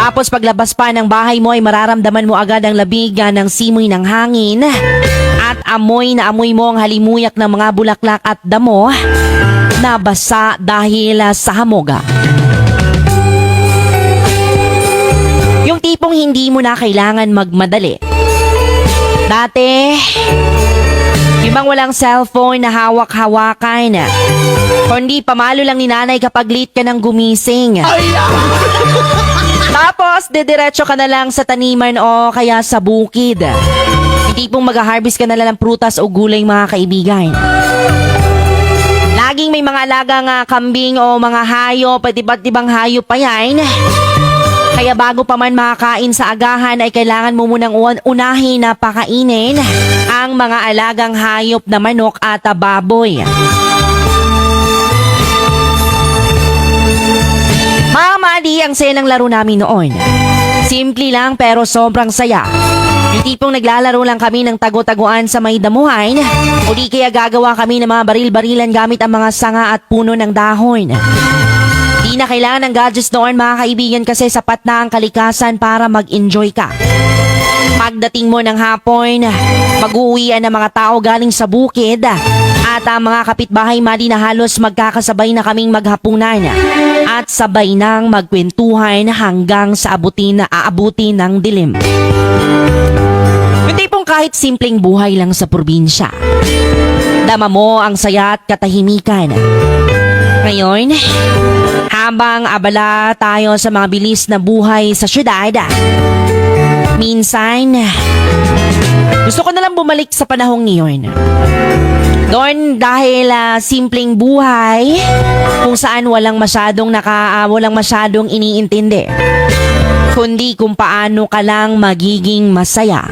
Tapos paglabas pa ng bahay mo ay mararamdaman mo agad ang labiga ng simoy ng hangin at amoy na amoy mo ang halimuyak ng mga bulaklak at damo na basa dahil ah, sa hamoga. Yung tipong hindi mo na kailangan magmadali. Dati, yung bang walang cellphone na hawak-hawakan. Kundi pamalo lang ni nanay kapag late ka ng gumising. Tapos, dediretso ka na lang sa taniman o kaya sa bukid. Hindi pong mag-harvest ka na lang ng prutas o gulay mga kaibigan. Laging may mga alagang ah, kambing o mga hayop at iba't ibang hayop pa yan. Kaya bago pa man makakain sa agahan ay kailangan mo munang un- unahin na pakainin ang mga alagang hayop na manok at baboy. Di ang saya ng laro namin noon. Simple lang pero sobrang saya. Yung tipong naglalaro lang kami ng tago-taguan sa may damuhan o di kaya gagawa kami ng mga baril-barilan gamit ang mga sanga at puno ng dahon. Di na kailangan ng gadgets noon mga kaibigan kasi sapat na ang kalikasan para mag-enjoy ka. Pagdating mo ng hapon, mag-uwian ng mga tao galing sa bukid at ang mga kapitbahay mali na halos magkakasabay na kaming maghapunan at sabay nang magkwentuhan hanggang sa abutin na aabutin ng dilim. Yung tipong kahit simpleng buhay lang sa probinsya. Dama mo ang saya at katahimikan. Ngayon, habang abala tayo sa mga bilis na buhay sa syudad, minsan, gusto ko na lang bumalik sa panahong niyon. Doon dahil ah, simpleng buhay kung saan walang masyadong naka ah, walang masyadong iniintindi kundi kung paano ka lang magiging masaya